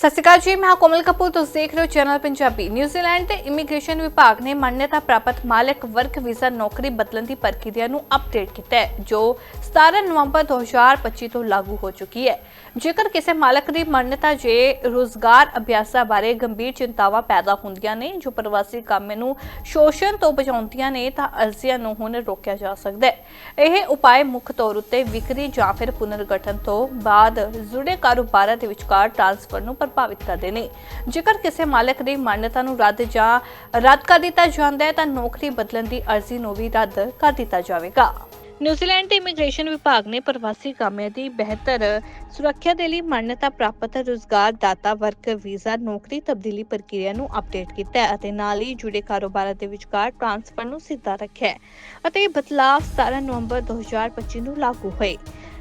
ਸਤਿ ਸ਼੍ਰੀ ਅਕਾਲ ਜੀ, ਮੈਂ ਕੋਮਲ ਕਪੂਰ, ਤੁਸੀਂ ਦੇਖ ਰਹੇ ਹੋ ਚੈਨਲ ਪੰਜਾਬੀ। ਨਿਊਜ਼ੀਲੈਂਡ ਦੇ ਇਮੀਗ੍ਰੇਸ਼ਨ ਵਿਭਾਗ ਨੇ ਮਾਨਤਾ ਪ੍ਰਾਪਤ ਮਾਲਕ ਵਰਕ ਵੀਜ਼ਾ ਨੌਕਰੀ ਬਦਲਣ ਦੀ ਪ੍ਰਕਿਰਿਆ ਨੂੰ ਅਪਡੇਟ ਕੀਤਾ ਹੈ, ਜੋ 17 ਨਵੰਬਰ 2025 ਤੋਂ ਲਾਗੂ ਹੋ ਚੁੱਕੀ ਹੈ। ਜੇਕਰ ਕਿਸੇ ਮਾਲਕ ਦੀ ਮਾਨਯਤਾ ਜੇ ਰੋਜ਼ਗਾਰ ਅਭਿਆਸਾਂ ਬਾਰੇ ਗੰਭੀਰ ਚਿੰਤਾਵਾਂ ਪੈਦਾ ਹੁੰਦੀਆਂ ਨੇ, ਜੋ ਪ੍ਰਵਾਸੀ ਕਾਮੇ ਨੂੰ ਸ਼ੋਸ਼ਣ ਤੋਂ ਬਚਾਉਂਦੀਆਂ ਨੇ, ਤਾਂ ਅਰਜ਼ੀਆਂ ਨੂੰ ਹੁਣ ਰੋਕਿਆ ਜਾ ਸਕਦਾ ਹੈ। ਇਹ ਉਪਾਅ ਮੁੱਖ ਤੌਰ ਉੱਤੇ ਵਿਕਰੀ ਜਾਂ ਫਿਰ ਪੁਨਰਗਠਨ ਤੋਂ ਬਾਅਦ ਜੁੜੇ ਕਾਰੋਬਾਰਾਂ ਦੇ ਵਿਚਕਾਰ ਟ੍ਰਾਂਸਫਰ ਨੂੰ ਪ੍ਰਭਾਵਿਤ ਕਰਦੇ ਨੇ। ਜੇਕਰ ਕਿਸੇ ਮਾਲਕ ਦੀ ਮਾਨਯਤਾ ਨੂੰ ਰੱਦ ਜਾਂ ਰੱਦ ਕਰ ਦਿੱਤਾ ਜਾਂਦਾ ਹੈ, ਤਾਂ ਨੌਕਰੀ ਬਦਲਣ ਦੀ ਅਰਜ਼ੀ ਨੂੰ ਵੀ ਰੱਦ ਕਰ ਦਿੱਤਾ ਜਾਵੇਗਾ। ਨਿਊਜ਼ੀਲੈਂਡ ਦੇ ਇਮੀਗ੍ਰੇਸ਼ਨ ਵਿਭਾਗ ਨੇ ਪ੍ਰਵਾਸੀ ਕਾਮਿਆਂ ਦੀ ਬਿਹਤਰ ਸੁਰੱਖਿਆ ਦੇ ਲਈ ਮਾਨਯਤਾ ਪ੍ਰਾਪਤ ਰੁਜ਼ਗਾਰ ਦਾਤਾ ਵਰਕ ਵੀਜ਼ਾ ਨੌਕਰੀ ਤਬਦੀਲੀ ਪ੍ਰਕਿਰਿਆ ਨੂੰ ਅਪਡੇਟ ਕੀਤਾ ਹੈ ਅਤੇ ਨਾਲ ਹੀ ਜੁੜੇ ਕਾਰੋਬਾਰਾਂ ਦੇ ਵਿਚਕਾਰ ਟ੍ਰਾਂਸਫਰ ਨੂੰ ਸਿੱਧਾ ਰੱਖਿਆ ਹੈ ਅਤੇ ਇਹ ਬਦਲਾਅ 17 ਨਵੰਬਰ 2025 ਨੂੰ ਲਾਗੂ ਹੋਏ।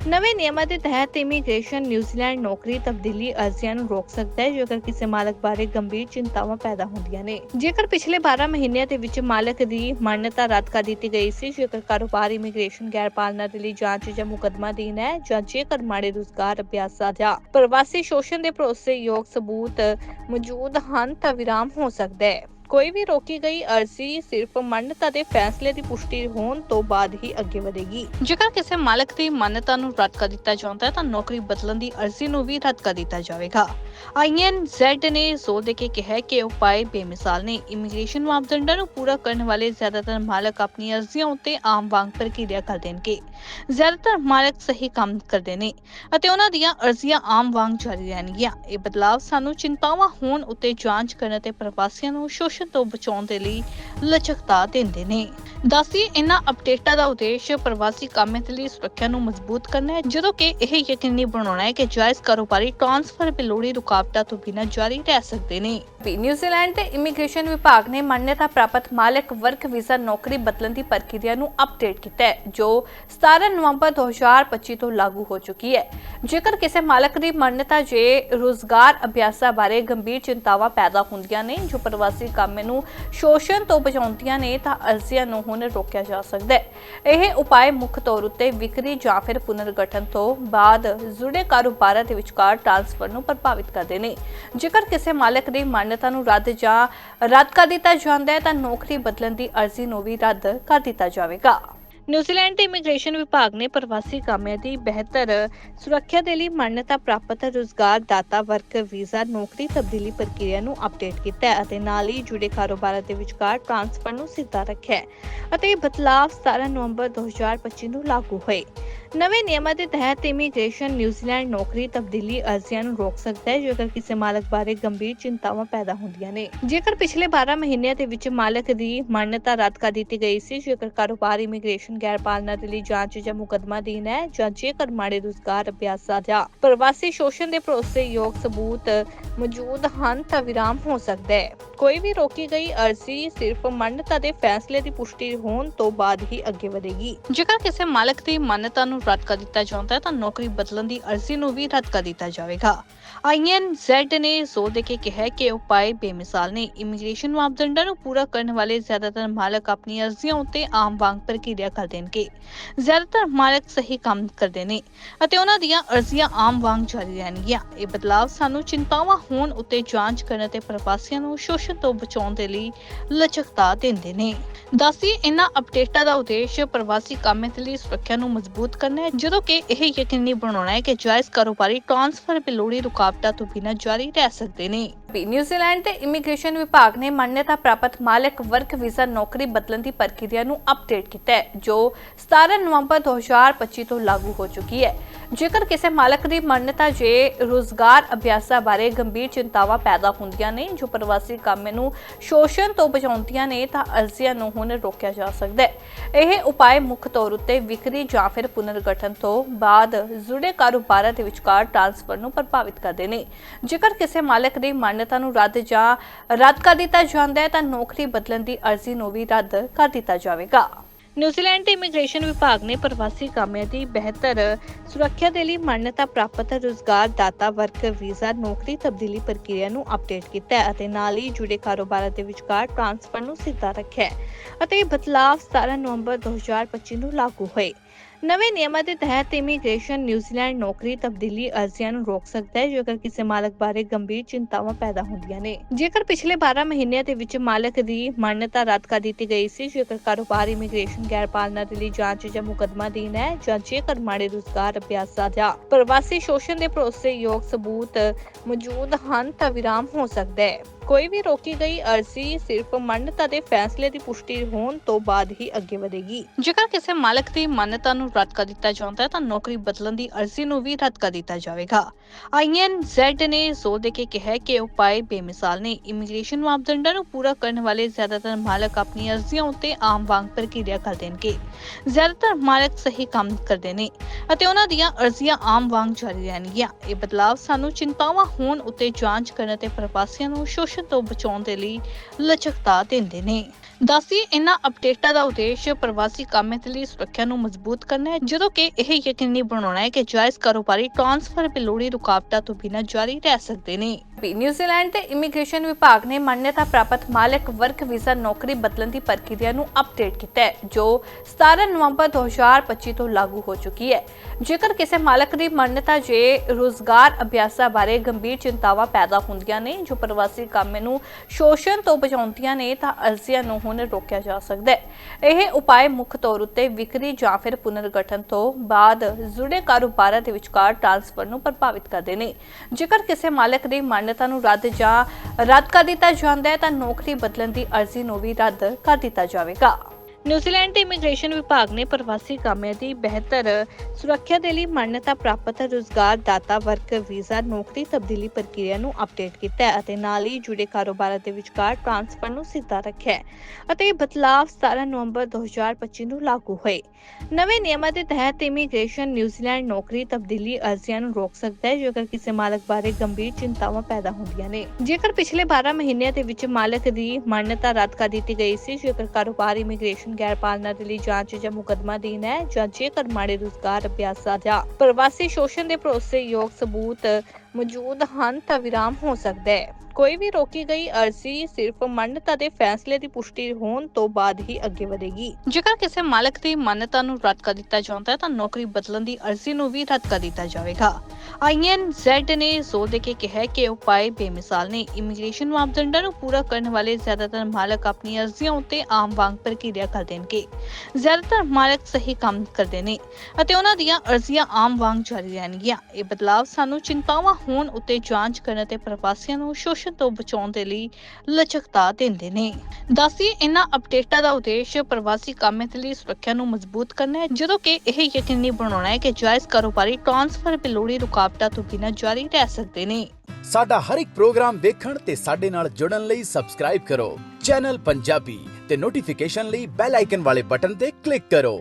ਨਵੇਂ ਨਿਯਮਾਂ ਦੇ ਤਹਿਤ ਇਮੀਗ੍ਰੇਸ਼ਨ, ਨਿਊਜ਼ੀਲੈਂਡ ਨੌਕਰੀ, ਤਬਦੀਲੀ ਅਰਜ਼ੀਆਂ ਨੂੰ ਰੋਕ ਸਕਦਾ ਹੈ, ਜੇਕਰ ਕਿਸੇ ਮਾਲਕ ਬਾਰੇ ਗੰਭੀਰ ਚਿੰਤਾਵਾਂ ਪੈਦਾ ਹੁੰਦੀਆਂ ਨੇ। ਜੇਕਰ ਪਿਛਲੇ 12 ਮਹੀਨਿਆਂ ਦੇ ਵਿੱਚ ਮਾਲਕ ਦੀ ਮਾਨਤਾ ਰੱਦ ਕਰ ਦਿੱਤੀ ਗਈ ਸੀ, ਜੇਕਰ ਕਾਰੋਬਾਰ ਇਮੀਗ੍ਰੇਸ਼ਨ ਗੈਰ ਪਾਲਣਾ ਦੇ ਲਈ ਜਾਂਚ ਜਾਂ ਮੁਕੱਦਮਾ ਦੀਨ ਹੈ, ਜਾਂ ਜੇਕਰ ਮਾੜੇ ਰੁਜ਼ਗਾਰ ਅਭਿਆਸਾਂ ਜਾਂ ਪ੍ਰਵਾਸੀ ਸ਼ੋਸ਼ਣ ਦੇ ਭਰੋਸੇਯੋਗ ਸਬੂਤ ਮੌਜੂਦ ਹਨ ਤਾਂ ਵਿਰਾਮ ਹੋ ਸਕਦਾ ਹੈ। ਕੋਈ ਵੀ ਰੋਕੀ ਗਈ ਅਰਜ਼ੀ ਸਿਰਫ ਮਾਨਯਤਾ ਦੇ ਫੈਸਲੇ ਦੀ ਪੁਸ਼ਟੀ ਹੋਣ ਤੋਂ ਬਾਅਦ ਹੀ ਅੱਗੇ ਵਧੇਗੀ। ਜੇਕਰ ਕਿਸੇ ਮਾਲਕ ਦੀ ਮਾਨਯਤਾ ਨੂੰ ਰੱਦ ਕਰ ਦਿੱਤਾ ਜਾਂਦਾ ਹੈ, ਤਾਂ ਨੌਕਰੀ ਬਦਲਣ ਦੀ ਅਰਜ਼ੀ ਨੂੰ ਵੀ ਰੱਦ ਕਰ ਦਿੱਤਾ ਜਾਵੇਗਾ। ਆਈਐਨਜ਼ੈਡ ਨੇ ਜ਼ੋਰ ਦੇ ਕੇ ਕਿਹਾ ਕਿ ਇਹ ਬੇਮਿਸਾਲ ਨੇ। ਇਮੀਗ੍ਰੇਸ਼ਨ ਮਾਪਦੰਡਾਂ ਨੂੰ ਪੂਰਾ ਕਰਨ ਵਾਲੇ ਜ਼ਿਆਦਾਤਰ ਮਾਲਕ ਆਪਣੀ ਅਰਜ਼ੀਆਂ ਉੱਤੇ ਆਮ ਵਾਂਗ ਪ੍ਰਕਿਰਿਆ ਕਰ ਦੇਣਗੇ। ਜ਼ਿਆਦਾਤਰ ਮਾਲਕ ਸਹੀ ਕੰਮ ਕਰਦੇ ਨੇ ਅਤੇ ਉਹਨਾਂ ਦੀਆਂ ਅਰਜ਼ੀਆਂ ਆਮ ਵਾਂਗ ਜਾਰੀ ਰਹਿਣਗੀਆਂ। ਇਹ ਬਦਲਾਅ ਸਾਨੂੰ ਚਿੰਤਾਵਾਂ ਹੋਣ ਉੱਤੇ ਜਾਂਚ ਕਰਨ ਅਤੇ ਪ੍ਰਵਾਸੀਆਂ ਨੂੰ ਸ਼ੋਸ਼ਣ ਤੋਂ ਬਚਾਉਣ ਦੇ ਲਈ ਲਚਕਤਾ ਦਿੰਦੇ ਨੇ। ਦੱਸੀ ਇਹਨਾਂ ਅਪਡੇਟਾਂ ਦਾ ਉਦੇਸ਼ ਪ੍ਰਵਾਸੀ ਕਾਮਿਆਂ ਦੇ ਲਈ ਸੁਰੱਖਿਆ ਨੂੰ ਮਜ਼ਬੂਤ ਕਰਨਾ ਹੈ। ਜਦੋਂ ਕਿ ਇਹ ਯਕੀਨੀ ਬਣਾਉਣਾ ਹੈ ਕਿ ਜਾਇਜ਼ ਕਾਰੋਬਾਰੀ ਟ੍ਰਾਂਸਫਰ ਬਿਲੋੜੀ ਰੁਕਾਵਟਾਂ ਤੋਂ ਬਿਨਾਂ ਜਾਰੀ ਰਹਿ ਸਕਦੇ ਨੇ। ਨਿਊਜ਼ੀਲੈਂਡ ਦੇ ਇਮੀਗ੍ਰੇਸ਼ਨ ਵਿਭਾਗ ਨੇ ਮਾਨਯਤਾ ਪ੍ਰਾਪਤ ਮਾਲਕ ਵਰਕ ਵੀਜ਼ਾ ਨੌਕਰੀ ਬਦਲਣ ਦੀ ਪ੍ਰਕਿਰਿਆ ਨੂੰ ਅਪਡੇਟ ਕੀਤਾ ਹੈ, ਜੋ 17 ਨਵੰਬਰ 2025 ਤੋਂ ਲਾਗੂ ਹੋ ਚੁੱਕੀ ਹੈ। ਜੇਕਰ ਕਿਸੇ ਮਾਲਕ ਦੀ ਮਾਨਯਤਾ ਜੇ ਰੋਜ਼ਗਾਰ ਅਭਿਆਸਾਂ ਬਾਰੇ ਗੰਭੀਰ ਚਿੰਤਾਵਾਂ ਪੈਦਾ ਹੁੰਦੀਆਂ ਨੇ, ਜੋ ਪ੍ਰਵਾਸੀ ਕਾਮੇ ਨੂੰ ਸ਼ੋਸ਼ਣ ਤੋਂ ਬਚਾਉਂਦੀਆਂ ਨੇ, ਤਾਂ ਅਰਜ਼ੀਆਂ ਨੂੰ ਹੁਣ ਰੋਕਿਆ ਜਾ ਸਕਦਾ ਹੈ। ਇਹ ਉਪਾਅ ਮੁੱਖ ਤੌਰ ਉੱਤੇ ਵਿਕਰੀ ਜਾਂ ਫਿਰ ਪੁਨਰਗਠਨ ਤੋਂ ਬਾਅਦ ਜੁੜੇ ਕਾਰੋਬਾਰਾਂ ਦੇ ਵਿਚਕਾਰ ਟ੍ਰਾਂਸਫਰ ਨੂੰ ਪ੍ਰਭਾਵਿਤ ਕਰਦੇ ਨੇ। ਜੇਕਰ ਕਿਸੇ ਮਾਲਕ ਦੀ ਮਾਨਯਤਾ ਨੂੰ ਰੱਦ ਜਾਂ ਰੱਦ ਕਰ ਦਿੱਤਾ ਜਾਂਦਾ ਹੈ, ਤਾਂ ਨੌਕਰੀ ਬਦਲਣ ਦੀ ਅਰਜ਼ੀ ਨੂੰ ਵੀ ਰੱਦ ਕਰ ਦਿੱਤਾ ਜਾਵੇਗਾ। ਨਿਊਜ਼ੀਲੈਂਡ ਦੇ ਇਮੀਗ੍ਰੇਸ਼ਨ ਵਿਭਾਗ ਨੇ ਪ੍ਰਵਾਸੀ ਕਾਮਿਆਂ ਦੀ ਬਿਹਤਰ ਸੁਰੱਖਿਆ ਦੇ ਲਈ ਮਾਨਯਤਾ ਪ੍ਰਾਪਤ ਰੁਜ਼ਗਾਰ ਦਾਤਾ ਵਰਕ ਵੀਜ਼ਾ ਨੌਕਰੀ ਤਬਦੀਲੀ ਪ੍ਰਕਿਰਿਆ ਨੂੰ ਅਪਡੇਟ ਕੀਤਾ ਹੈ ਅਤੇ ਨਾਲ ਹੀ ਜੁੜੇ ਕਾਰੋਬਾਰਾਂ ਦੇ ਵਿਚਕਾਰ ਟ੍ਰਾਂਸਫਰ ਨੂੰ ਸਿੱਧਾ ਰੱਖਿਆ ਹੈ ਅਤੇ ਇਹ ਬਦਲਾਅ 17 ਨਵੰਬਰ 2025 ਨੂੰ ਲਾਗੂ ਹੋਏ। ਨਵੇਂ ਨਿਯਮਾਂ ਦੇ ਤਹਿਤ ਇਮੀਗ੍ਰੇਸ਼ਨ, ਨਿਊਜ਼ੀਲੈਂਡ ਨੌਕਰੀ ਤਬਦੀਲੀ ਅਰਜ਼ੀਆਂ ਨੂੰ ਰੋਕ ਸਕਦਾ ਹੈ, ਜੇਕਰ ਕਿਸੇ ਮਾਲਕ ਬਾਰੇ ਗੰਭੀਰ ਚਿੰਤਾਵਾਂ ਪੈਦਾ ਹੁੰਦੀਆਂ ਨੇ। ਜੇਕਰ ਪਿਛਲੇ 12 ਮਹੀਨਿਆਂ ਦੇ ਵਿੱਚ ਮਾਲਕ ਦੀ ਮਾਨਯਤਾ ਰੱਦ ਕਰ ਦਿੱਤੀ ਗਈ ਸੀ, ਜੇਕਰ ਕਾਰੋਬਾਰ ਇਮੀਗ੍ਰੇਸ਼ਨ ਗੈਰ ਪਾਲਣਾ ਦੇ ਲਈ ਜਾਂਚ ਜਾਂ ਮੁਕੱਦਮਾ ਦੀਨ ਹੈ ਜਾਂ ਜੇਕਰ ਮਾੜੇ ਰੁਜ਼ਗਾਰ ਅਭਿਆਸਾਂ ਜਾਂ ਪ੍ਰਵਾਸੀ ਸ਼ੋਸ਼ਣ ਦੇ ਭਰੋਸੇਯੋਗ ਸਬੂਤ ਮੌਜੂਦ ਹਨ ਤਾਂ ਵਿਰਾਮ ਹੋ ਸਕਦਾ ਹੈ। ਕੋਈ ਵੀ ਰੋਕੀ ਗਈ ਅਰਜ਼ੀ ਸਿਰਫ ਮਾਨਤਾ ਦੇ ਫੈਸਲੇ ਦੀ ਪੁਸ਼ਟੀ ਹੋਣ ਤੋਂ ਬਾਅਦ ਹੀ ਅੱਗੇ ਵਧੇਗੀ। ਜੇਕਰ ਕਿਸੇ ਮਾਲਕ ਦੀ ਮਾਨਤਾ ਨੂੰ ਰੱਦ ਕਰ ਦਿੱਤਾ ਜਾਂਦਾ ਹੈ ਤਾਂ ਨੌਕਰੀ ਬਦਲਣ ਦੀ ਅਰਜ਼ੀ ਨੂੰ ਵੀ ਰੱਦ ਕਰ ਦਿੱਤਾ ਜਾਵੇਗਾ। ਆਈਐਨਜ਼ੈਡ ਨੇ ਜ਼ੋਰ ਦੇ ਕੇ ਕਿਹਾ ਕਿ ਇਹ ਬੇਮਿਸਾਲ ਨੇ। ਇਮੀਗ੍ਰੇਸ਼ਨ ਮਾਪਦੰਡਾਂ ਨੂੰ ਪੂਰਾ ਕਰਨ ਵਾਲੇ ਜ਼ਿਆਦਾਤਰ ਮਾਲਕ ਆਪਣੀ ਅਰਜ਼ੀਆਂ ਉੱਤੇ ਆਮ ਵਾਂਗ ਪ੍ਰਕਿਰਿਆ ਕਰ ਦੇਣਗੇ। ਜ਼ਿਆਦਾਤਰ ਮਾਲਕ ਸਹੀ ਕੰਮ ਕਰਦੇ ਨੇ ਅਤੇ ਉਹਨਾਂ ਦੀਆਂ ਅਰਜ਼ੀਆਂ ਆਮ ਵਾਂਗ ਜਾਰੀ ਰਹਿਣਗੀਆਂ। ਇਹ ਬਦਲਾਅ ਸਾਨੂੰ ਚਿੰਤਾਵਾਂ ਹੋਣ ਉੱਤੇ ਜਾਂਚ ਕਰਨ ਅਤੇ ਪ੍ਰਵਾਸੀਆਂ ਨੂੰ ਸ਼ੋਸ਼ਣ ਤੋਂ ਬਚਾਉਣ ਦੇ ਲਈ ਲਚਕਤਾ ਦਿੰਦੇ ਨੇ। ਦੱਸੀ ਇਹਨਾਂ ਅਪਡੇਟਾਂ ਦਾ ਉਦੇਸ਼ ਪ੍ਰਵਾਸੀ ਕਾਮਿਆਂ ਦੇ ਲਈ ਸੁਰੱਖਿਆ ਨੂੰ ਮਜ਼ਬੂਤ ਕਰਨਾ ਹੈ। ਜਦੋਂ ਕਿ ਇਹ ਯਕੀਨੀ ਬਣਾਉਣਾ ਹੈ ਕਿ ਜਾਇਜ਼ ਕਾਰੋਬਾਰੀ ਟ੍ਰਾਂਸਫਰ ਬਿਲੋੜੀ ਰੁਕਾਵਟਾਂ ਤੋਂ ਬਿਨਾਂ ਜਾਰੀ ਰਹਿ ਸਕਦੇ ਨੇ। ਨਿਊਜ਼ੀਲੈਂਡ ਦੇ ਇਮੀਗ੍ਰੇਸ਼ਨ ਵਿਭਾਗ ਨੇ ਮਾਨਯਤਾ ਪ੍ਰਾਪਤ ਮਾਲਕ ਵਰਕ ਵੀਜ਼ਾ ਨੌਕਰੀ ਬਦਲਣ ਦੀ ਪ੍ਰਕਿਰਿਆ ਨੂੰ ਅਪਡੇਟ ਕੀਤਾ ਹੈ, ਜੋ 17 ਨਵੰਬਰ 2025 ਤੋਂ ਲਾਗੂ ਹੋ ਚੁੱਕੀ ਹੈ। ਜੇਕਰ ਕਿਸੇ ਮਾਲਕ ਦੀ ਮਾਨਯਤਾ ਜੇ ਰੋਜ਼ਗਾਰ ਅਭਿਆਸਾਂ ਬਾਰੇ ਗੰਭੀਰ ਚਿੰਤਾਵਾਂ ਪੈਦਾ ਹੁੰਦੀਆਂ ਨੇ, ਜੋ ਪ੍ਰਵਾਸੀ ਕਾਮੇ ਨੂੰ ਸ਼ੋਸ਼ਣ ਤੋਂ ਬਚਾਉਂਦੀਆਂ ਨੇ, ਤਾਂ ਅਰਜ਼ੀਆਂ ਨੂੰ ਹੁਣ ਰੋਕਿਆ ਜਾ ਸਕਦਾ ਹੈ। ਇਹ ਉਪਾਅ ਮੁੱਖ ਤੌਰ ਉੱਤੇ ਵਿਕਰੀ ਜਾਂ ਫਿਰ ਪੁਨਰਗਠਨ ਤੋਂ ਬਾਅਦ ਜੁੜੇ ਕਾਰੋਬਾਰਾਂ ਦੇ ਵਿਚਕਾਰ ਟ੍ਰਾਂਸਫਰ ਨੂੰ ਪ੍ਰਭਾਵਿਤ ਕਰਦੇ ਨੇ। ਜੇਕਰ ਕਿਸੇ ਮਾਲਕ ਦੀ ਮਾਨਯਤਾ ਨੂੰ ਰੱਦ ਜਾਂ ਰੱਦ ਕਰ ਦਿੱਤਾ ਜਾਂਦਾ ਹੈ ਤਾਂ ਨੌਕਰੀ ਬਦਲਣ ਦੀ ਅਰਜ਼ੀ ਨੂੰ ਵੀ ਰੱਦ ਕਰ ਦਿੱਤਾ ਜਾਵੇਗਾ। ਨਿਊਜ਼ੀਲੈਂਡ ਦੇ ਇਮੀਗ੍ਰੇਸ਼ਨ ਵਿਭਾਗ ਨੇ ਪ੍ਰਵਾਸੀ ਕਾਮਿਆਂ ਦੀ ਬਿਹਤਰ ਸੁਰੱਖਿਆ ਦੇ ਲਈ ਮਾਨਯਤਾ ਪ੍ਰਾਪਤ ਰੁਜ਼ਗਾਰ ਦਾਤਾ ਵਰਕ ਵੀਜ਼ਾ ਨੌਕਰੀ ਤਬਦੀਲੀ ਪ੍ਰਕਿਰਿਆ ਨੂੰ ਅਪਡੇਟ ਕੀਤਾ ਹੈ ਅਤੇ ਨਾਲ ਹੀ ਜੁੜੇ ਕਾਰੋਬਾਰਾਂ ਦੇ ਵਿਚਕਾਰ ਟ੍ਰਾਂਸਫਰ ਨੂੰ ਸਿੱਧਾ ਰੱਖਿਆ ਹੈ ਅਤੇ ਇਹ ਬਦਲਾਅ 17 ਨਵੰਬਰ 2025 ਨੂੰ ਲਾਗੂ ਹੋਏ। ਨਵੇਂ ਨਿਯਮਾਂ ਦੇ ਤਹਿਤ ਇਮੀਗ੍ਰੇਸ਼ਨ ਨਿਊਜ਼ੀਲੈਂਡ ਨੌਕਰੀ, ਤਬਦੀਲੀ ਅਰਜ਼ੀਆਂ ਨੂੰ ਰੋਕ ਸਕਦਾ ਹੈ, ਜੇਕਰ ਕਿਸੇ ਮਾਲਕ ਬਾਰੇ ਗੰਭੀਰ ਚਿੰਤਾਵਾਂ ਪੈਦਾ ਹੁੰਦੀਆਂ ਨੇ। ਜੇਕਰ ਪਿਛਲੇ 12 ਮਹੀਨਿਆਂ ਦੇ ਵਿੱਚ ਮਾਲਕ ਦੀ ਮਾਨਤਾ ਰੱਦ ਕਰ ਦਿੱਤੀ ਗਈ ਸੀ, ਜੇਕਰ ਕਾਰੋਬਾਰ ਇਮੀਗ੍ਰੇਸ਼ਨ ਗੈਰ ਪਾਲਣਾ ਦੇ ਲਈ ਜਾਂਚ ਜਾਂ ਮੁਕੱਦਮਾ ਦੀਨ ਹੈ, ਜਾਂ ਜੇਕਰ ਮਾੜੇ ਰੁਜ਼ਗਾਰ ਅਭਿਆਸਾਂ ਜਾਂ ਪ੍ਰਵਾਸੀ ਸ਼ੋਸ਼ਣ ਦੇ ਭਰੋਸੇਯੋਗ ਸਬੂਤ ਮੌਜੂਦ ਹਨ, ਤਾਂ ਵਿਰਾਮ ਹੋ ਸਕਦਾ ਹੈ। ਕੋਈ ਵੀ ਰੋਕੀ ਗਈ ਅਰਜ਼ੀ ਸਿਰਫ ਮਾਨਤਾ ਦੇ ਫੈਸਲੇ ਦੀ ਪੁਸ਼ਟੀ ਹੋਣ ਤੋਂ ਬਾਅਦ ਹੀ ਅੱਗੇ ਵਧੇਗੀ। ਜੇਕਰ ਕਿਸੇ ਮਾਲਕ ਦੀ ਮਾਨਤਾ ਨੂੰ ਰੱਦ ਕਰ ਦਿੱਤਾ ਜਾਂਦਾ ਹੈ, ਤਾਂ ਨੌਕਰੀ ਬਦਲਣ ਦੀ ਅਰਜ਼ੀ ਨੂੰ ਵੀ ਰੱਦ ਕਰ ਦਿੱਤਾ ਜਾਵੇਗਾ। ਆਈਐਨਜ਼ੈਡ ਨੇ ਜ਼ੋਰ ਦੇ ਕੇ ਕਿਹਾ ਕਿ ਇਹ ਬੇਮਿਸਾਲ ਨੇ। ਇਮੀਗ੍ਰੇਸ਼ਨ ਮਾਪਦੰਡਾਂ ਨੂੰ ਪੂਰਾ ਕਰਨ ਵਾਲੇ ਜ਼ਿਆਦਾਤਰ ਮਾਲਕ ਆਪਣੀਆਂ ਅਰਜ਼ੀਆਂ ਉੱਤੇ ਆਮ ਵਾਂਗ ਪ੍ਰਕਿਰਿਆ ਕਰ ਦੇਣਗੇ। ਜ਼ਿਆਦਾਤਰ ਮਾਲਕ ਸਹੀ ਕੰਮ ਕਰਦੇ ਨੇ ਅਤੇ ਉਹਨਾਂ ਦੀਆਂ ਅਰਜ਼ੀਆਂ ਆਮ ਵਾਂਗ ਜਾਰੀ ਰਹਿਣਗੀਆਂ। ਇਹ ਬਦਲਾਅ ਸਾਨੂੰ ਚਿੰਤਾਵਾਂ ਹੋਣ ਉੱਤੇ ਜਾਂਚ ਕਰਨ ਅਤੇ ਪ੍ਰਵਾਸੀਆਂ ਨੂੰ ਸ਼ੋਸ਼ਣ ਤੋਂ ਬਚਾਉਣ ਦੇ ਲਈ ਲਚਕਤਾ ਦਿੰਦੇ ਨੇ। ਦੱਸੀਏ ਇਹਨਾਂ ਅਪਡੇਟਾਂ ਦਾ ਉਦੇਸ਼ ਪ੍ਰਵਾਸੀ ਕਾਮਿਆਂ ਦੇ ਲਈ ਸੁਰੱਖਿਆ ਨੂੰ ਮਜ਼ਬੂਤ ਕਰਨਾ ਹੈ। ਜਦੋਂ ਕਿ ਇਹ ਯਕੀਨੀ ਬਣਾਉਣਾ ਹੈ ਕਿ ਜਾਇਜ਼ ਕਾਰੋਬਾਰੀ ਟ੍ਰਾਂਸਫਰ ਬਿਲੋੜੀ ਰੁਕਾਵਟਾਂ ਤੋਂ ਬਿਨਾਂ ਜਾਰੀ ਰਹਿ ਸਕਦੇ ਨੇ। ਨਿਊਜ਼ੀਲੈਂਡ ਦੇ ਇਮੀਗ੍ਰੇਸ਼ਨ ਵਿਭਾਗ ਨੇ ਮਾਨਤਾ ਪ੍ਰਾਪਤ ਮਾਲਕ ਵਰਕ ਵੀਜ਼ਾ ਨੌਕਰੀ ਬਦਲਣ ਦੀ ਪ੍ਰਕਿਰਿਆ ਨੂੰ ਅਪਡੇਟ ਕੀਤਾ ਹੈ, ਜੋ 17 ਨਵੰਬਰ 2025 ਤੋਂ ਲਾਗੂ ਹੋ ਚੁੱਕੀ ਹੈ। ਜੇਕਰ ਕਿਸੇ ਮਾਲਕ ਦੀ ਮਾਨਤਾ ਜੇ ਰੋਜ਼ਗਾਰ ਅਭਿਆਸਾਂ ਬਾਰੇ ਗੰਭੀਰ ਚਿੰਤਾਵਾਂ ਪੈਦਾ ਹੁੰਦੀਆਂ ਨੇ, ਜੋ ਪ੍ਰਵਾਸੀ ਕਾਮੇ ਨੂੰ ਸ਼ੋਸ਼ਣ ਤੋਂ ਬਚਾਉਂਦੀਆਂ ਨੇ, ਤਾਂ ਅਰਜ਼ੀਆਂ ਨੂੰ ਹੁਣ ਰੋਕਿਆ ਜਾ ਸਕਦਾ ਹੈ। ਇਹ ਉਪਾਅ ਮੁੱਖ ਤੌਰ ਉੱਤੇ ਵਿਕਰੀ ਜਾਂ ਫਿਰ ਪੁਨਰਗਠਨ ਤੋਂ ਬਾਅਦ ਜੁੜੇ ਕਾਰੋਬਾਰਾਂ ਦੇ ਵਿਚਕਾਰ ਟ੍ਰਾਂਸਫਰ ਨੂੰ ਪ੍ਰਭਾਵਿਤ ਕਰਦੇ ਨੇ। ਜੇਕਰ ਕਿਸੇ ਮਾਲਕ ਦੀ ਮਾਨਤਾ ਨੂੰ ਰੱਦ ਜਾਂ ਰੱਦ ਕਰ ਦਿੱਤਾ ਜਾਂਦਾ ਹੈ ਤਾਂ ਨੌਕਰੀ ਬਦਲਣ ਦੀ ਅਰਜ਼ੀ ਨੂੰ ਵੀ ਰੱਦ ਕਰ ਦਿੱਤਾ ਜਾਵੇਗਾ। ਨਿਊਜ਼ੀਲੈਂਡ ਦੇ ਇਮੀਗ੍ਰੇਸ਼ਨ ਵਿਭਾਗ ਨੇ ਪ੍ਰਵਾਸੀ ਕਾਮਿਆਂ ਦੀ ਬਿਹਤਰ ਸੁਰੱਖਿਆ ਦੇ ਲਈ ਮਾਨਤਾ ਪ੍ਰਾਪਤ ਰੁਜ਼ਗਾਰ ਦਾਤਾ ਵਰਕ ਵੀਜ਼ਾ ਨੌਕਰੀ ਤਬਦੀਲੀ ਪ੍ਰਕਿਰਿਆ ਨੂੰ ਅਪਡੇਟ ਕੀਤਾ ਹੈ ਅਤੇ ਨਾਲ ਹੀ ਜੁੜੇ ਕਾਰੋਬਾਰਾਂ ਦੇ ਵਿਚਕਾਰ ਟ੍ਰਾਂਸਫਰ ਨੂੰ ਸਿੱਧਾ ਰੱਖਿਆ ਹੈ ਅਤੇ ਇਹ ਬਦਲਾਅ 17 ਨਵੰਬਰ 2025 ਨੂੰ ਲਾਗੂ ਹੋਏ। ਨਵੇਂ ਨਿਯਮਾਂ ਦੇ ਤਹਿਤ ਇਮੀਗ੍ਰੇਸ਼ਨ ਨਿਊਜ਼ੀਲੈਂਡ ਨੌਕਰੀ ਤਬਦੀਲੀ ਅਰਜ਼ੀਆਂ ਨੂੰ ਰੋਕ ਸਕਦਾ ਹੈ, ਜੇਕਰ ਕਿਸੇ ਮਾਲਕ ਬਾਰੇ ਗੰਭੀਰ ਚਿੰਤਾਵਾਂ ਪੈਦਾ ਹੁੰਦੀਆਂ ਨੇ। ਜੇਕਰ ਪਿਛਲੇ 12 ਮਹੀਨਿਆਂ ਦੇ ਵਿੱਚ ਮਾਲਕ ਦੀ ਮਾਨਤਾ ਰੱਦ ਕਰ ਦਿੱਤੀ ਗਈ ਸੀ, ਜੇਕਰ ਕਾਰੋਬਾਰ ਇਮੀਗ੍ਰੇਸ਼ਨ ਗੈਰ ਪਾਲਣਾ ਦੇ ਲਈ ਜਾਂਚ ਜਾਂ ਮੁਕੱਦਮਾ ਦੀਨ ਹੈ, ਜਾਂ ਜੇਕਰ ਮਾੜੇ ਰੁਜ਼ਗਾਰ ਅਭਿਆਸਾਂ ਜਾਂ ਪ੍ਰਵਾਸੀ ਸ਼ੋਸ਼ਣ ਦੇ ਭਰੋਸੇਯੋਗ ਸਬੂਤ ਮੌਜੂਦ ਹਨ ਤਾਂ ਵਿਰਾਮ ਹੋ ਸਕਦਾ ਹੈ। ਕੋਈ ਵੀ ਰੋਕੀ ਗਈ ਅਰਜ਼ੀ ਸਿਰਫ ਮਾਨਤਾ ਦੇ ਫੈਸਲੇ ਦੀ ਪੁਸ਼ਟੀ ਹੋਣ ਤੋਂ ਬਾਅਦ ਹੀ ਅੱਗੇ ਵਧੇਗੀ। ਜੇਕਰ ਕਿਸੇ ਮਾਲਕ ਦੀ ਮਾਨਤਾ ਨੂੰ ਰੱਦ ਕਰ ਦਿੱਤਾ ਜਾਂਦਾ ਹੈ, ਤਾਂ ਨੌਕਰੀ ਬਦਲਣ ਦੀ ਅਰਜ਼ੀ ਨੂੰ ਵੀ ਰੱਦ ਕਰ ਦਿੱਤਾ ਜਾਵੇਗਾ। ਆਈਐਨਜ਼ੈਡ ਨੇ ਜ਼ੋਰ ਦੇ ਕੇ ਕਿਹਾ ਕਿ ਇਹ ਬੇਮਿਸਾਲ ਨੇ। ਇਮੀਗ੍ਰੇਸ਼ਨ ਮਾਪਦੰਡਾਂ ਨੂੰ ਪੂਰਾ ਕਰਨ ਵਾਲੇ ਜ਼ਿਆਦਾਤਰ ਮਾਲਕ ਆਪਣੀ ਅਰਜ਼ੀਆਂ ਉੱਤੇ ਆਮ ਵਾਂਗ ਪ੍ਰਕਿਰਿਆ ਕਰ ਦੇਣਗੇ। ਜ਼ਿਆਦਾਤਰ ਮਾਲਕ ਸਹੀ ਕੰਮ ਕਰਦੇ ਨੇ ਅਤੇ ਉਹਨਾਂ ਦੀਆਂ ਅਰਜ਼ੀਆਂ ਆਮ ਵਾਂਗ ਜਾਰੀ ਰਹਿਣਗੀਆਂ। ਇਹ ਬਦਲਾਅ ਸਾਨੂੰ ਚਿੰਤਾਵਾਂ ਹੋਣ ਉੱਤੇ ਜਾਂਚ ਕਰਨ ਅਤੇ ਪ੍ਰਵਾਸੀਆਂ ਨੂੰ ਸ਼ੋਸ਼ਣ ਤੋਂ ਬਚਾਉਣ ਦੇ ਲਈ ਲਚਕਤਾ ਦਿੰਦੇ ਨੇ। ਦੱਸੀਏ ਇਹਨਾਂ ਅਪਡੇਟਾਂ ਦਾ ਉਦੇਸ਼ ਪ੍ਰਵਾਸੀ ਕਾਮਿਆਂ ਲਈ ਸੁਰੱਖਿਆ ਨੂੰ ਮਜ਼ਬੂਤ ਕਰਨਾ ਹੈ। ਜਦੋਂ ਕਿ ਇਹ ਯਕੀਨੀ ਬਣਾਉਣਾ ਹੈ ਕਿ ਜਾਇਜ਼ ਕਾਰੋਬਾਰੀ ਟ੍ਰਾਂਸਫਰ ਬਿਲੋੜੀ ਰੁਕਾਵਟਾਂ ਤੋਂ ਬਿਨਾਂ ਜਾਰੀ ਰਹਿ ਸਕਦੇ ਨੇ। ਸਾਡਾ ਹਰ ਇੱਕ ਪ੍ਰੋਗਰਾਮ ਦੇਖਣ ਤੇ ਸਾਡੇ ਨਾਲ ਜੁੜਨ ਲਈ ਸਬਸਕ੍ਰਾਈਬ ਕਰੋ। ਚੈਨਲ ਪੰਜਾਬੀ ਤੇ ਨੋਟੀਫਿਕੇਸ਼ਨ ਲਈ ਬੈਲ ਆਈਕਨ ਵਾਲੇ ਬਟਨ ਤੇ ਕਲਿੱਕ ਕਰੋ।